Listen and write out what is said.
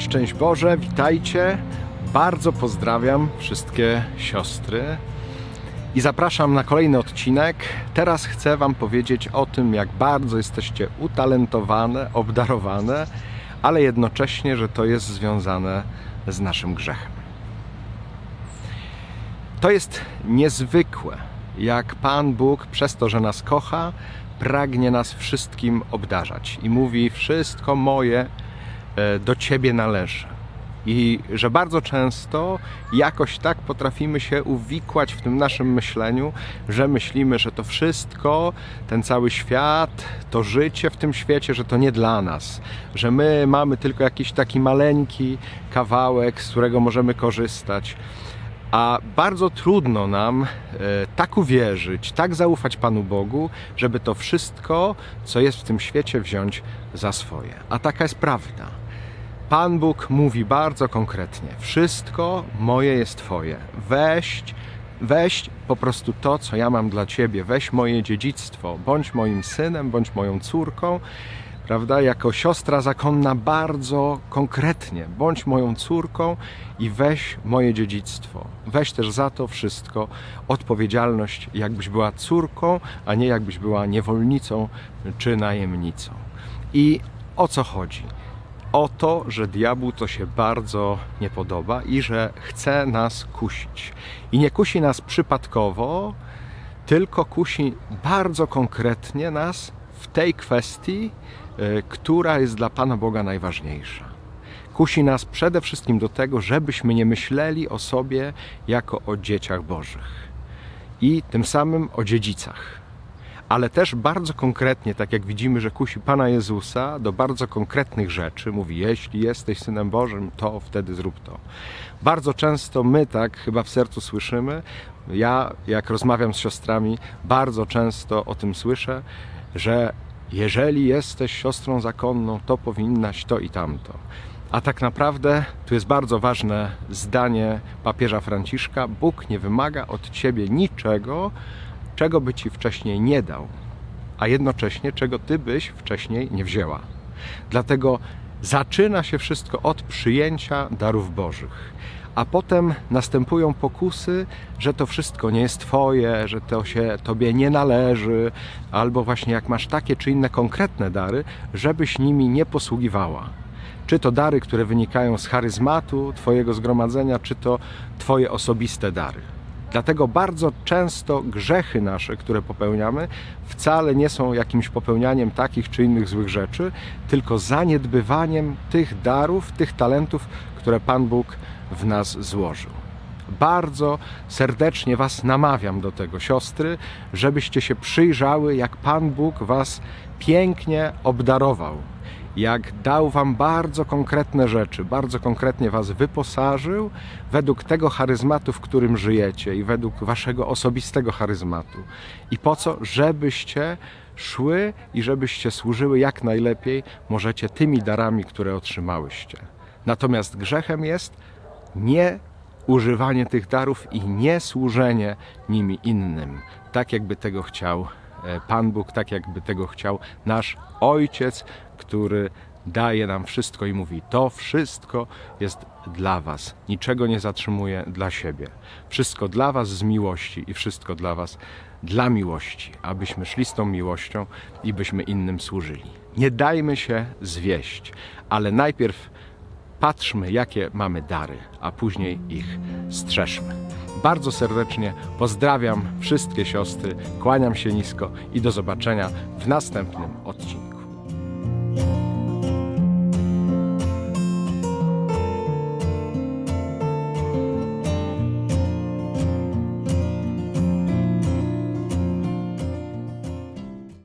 szczęść Boże, witajcie. Bardzo pozdrawiam wszystkie siostry i zapraszam na kolejny odcinek. Teraz chcę Wam powiedzieć o tym, jak bardzo jesteście utalentowane, obdarowane, ale jednocześnie, że to jest związane z naszym grzechem. To jest niezwykłe, jak Pan Bóg przez to, że nas kocha, pragnie nas wszystkim obdarzać i mówi: Wszystko moje do Ciebie należy. I że bardzo często jakoś tak potrafimy się uwikłać w tym naszym myśleniu, że myślimy, że to wszystko, ten cały świat, to życie w tym świecie, że to nie dla nas, że my mamy tylko jakiś taki maleńki kawałek, z którego możemy korzystać. A bardzo trudno nam e, tak uwierzyć, tak zaufać Panu Bogu, żeby to wszystko, co jest w tym świecie, wziąć za swoje. A taka jest prawda. Pan Bóg mówi bardzo konkretnie: Wszystko moje jest Twoje. Weź, weź po prostu to, co ja mam dla Ciebie. Weź moje dziedzictwo. Bądź moim synem, bądź moją córką. Prawda? Jako siostra zakonna bardzo konkretnie. Bądź moją córką i weź moje dziedzictwo. Weź też za to wszystko odpowiedzialność, jakbyś była córką, a nie jakbyś była niewolnicą czy najemnicą. I o co chodzi? O to, że diabłu to się bardzo nie podoba i że chce nas kusić. I nie kusi nas przypadkowo, tylko kusi bardzo konkretnie nas w tej kwestii, y, która jest dla Pana Boga najważniejsza. Kusi nas przede wszystkim do tego, żebyśmy nie myśleli o sobie jako o dzieciach Bożych i tym samym o dziedzicach ale też bardzo konkretnie, tak jak widzimy, że kusi Pana Jezusa do bardzo konkretnych rzeczy. Mówi, jeśli jesteś Synem Bożym, to wtedy zrób to. Bardzo często my tak chyba w sercu słyszymy, ja jak rozmawiam z siostrami, bardzo często o tym słyszę, że jeżeli jesteś siostrą zakonną, to powinnaś to i tamto. A tak naprawdę tu jest bardzo ważne zdanie papieża Franciszka: Bóg nie wymaga od ciebie niczego, czego by ci wcześniej nie dał, a jednocześnie czego ty byś wcześniej nie wzięła. Dlatego zaczyna się wszystko od przyjęcia darów Bożych, a potem następują pokusy, że to wszystko nie jest Twoje, że to się Tobie nie należy, albo właśnie jak masz takie czy inne konkretne dary, żebyś nimi nie posługiwała. Czy to dary, które wynikają z charyzmatu Twojego zgromadzenia, czy to Twoje osobiste dary. Dlatego bardzo często grzechy nasze, które popełniamy, wcale nie są jakimś popełnianiem takich czy innych złych rzeczy, tylko zaniedbywaniem tych darów, tych talentów, które Pan Bóg w nas złożył. Bardzo serdecznie Was namawiam do tego, siostry, żebyście się przyjrzały, jak Pan Bóg Was pięknie obdarował jak dał Wam bardzo konkretne rzeczy, bardzo konkretnie Was wyposażył według tego charyzmatu, w którym żyjecie i według Waszego osobistego charyzmatu. I po co? Żebyście szły i żebyście służyły jak najlepiej możecie tymi darami, które otrzymałyście. Natomiast grzechem jest nie używanie tych darów i nie służenie nimi innym, tak jakby tego chciał Pan Bóg, tak jakby tego chciał nasz Ojciec, który daje nam wszystko i mówi: To wszystko jest dla Was. Niczego nie zatrzymuje dla siebie. Wszystko dla Was z miłości i wszystko dla Was dla miłości, abyśmy szli z tą miłością i byśmy innym służyli. Nie dajmy się zwieść, ale najpierw patrzmy, jakie mamy dary, a później ich strzeżmy. Bardzo serdecznie pozdrawiam wszystkie siostry, kłaniam się nisko i do zobaczenia w następnym odcinku.